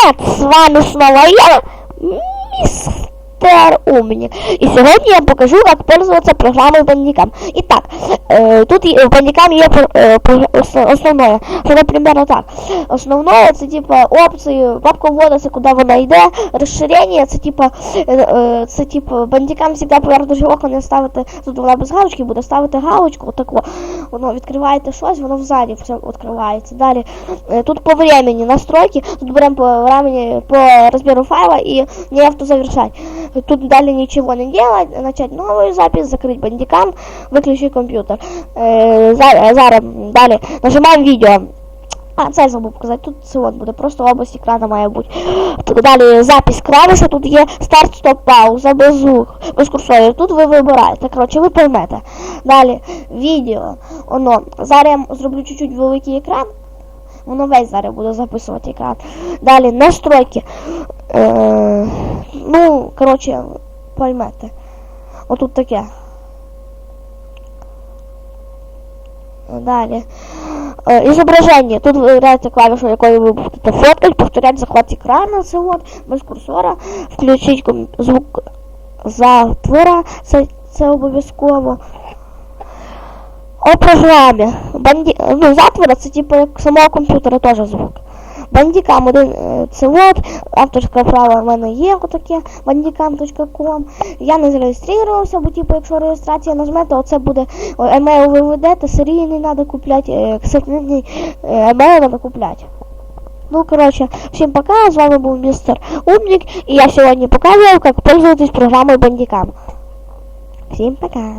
привет! С вами снова я, мистер Умник. И сегодня я покажу, как пользоваться программой Bandicam. Итак, э, тут є- в Bandicam є е, про- ос- основное. Наприклад, так. Основное це типа опції, папка вводиться, куди вона йде. Розширення це типа, е, е, це типа Bandicam завжди поверх жовка не ставити, тут вона без галочки буде ставити галочку, отаку. Воно відкриваєте щось, воно взаді все відкривається. Далі е, тут по времени настройки, тут беремо по времени по розміру файла і не автозавершать. Тут далі нічого не делать, начать новую запись, закрыть бандикам, виключити комп'ютер. Е, зараз, далі нажимаємо відео. А, це забув показати, тут от буде, просто область екрана має бути. Далі запись клавіша, тут є старт, стоп, пауза, без звук, без курсорів. Тут ви вибираєте, коротше, ви поймете. Далі відео. Воно. Зараз я зроблю чуть-чуть великий екран. Воно весь зараз буде записувати екран. Далі настройки. Е, ну, коротше, поймете. Отут таке. Далі. Е, Ізображення. Тут ви граєте клавішу, якою ви будете фоткати, повторяти захват це от, без курсора, включити ком- звук затвора, це, це обов'язково. О програмі. Банді... Ну, затвора це типу як самого комп'ютера теж звук. Бандікам один це от, авторське право в мене є отаке, bandicam.com. Я не зареєструвався, бо типу, якщо реєстрація нажмете, оце буде емейл ви ведете, серійний треба купляти, е, касетний е, емейл треба купляти. Ну, короче, всем пока, с вами был мистер Умник, и я сегодня показывал, как пользоваться программой Bandicam. Всем пока.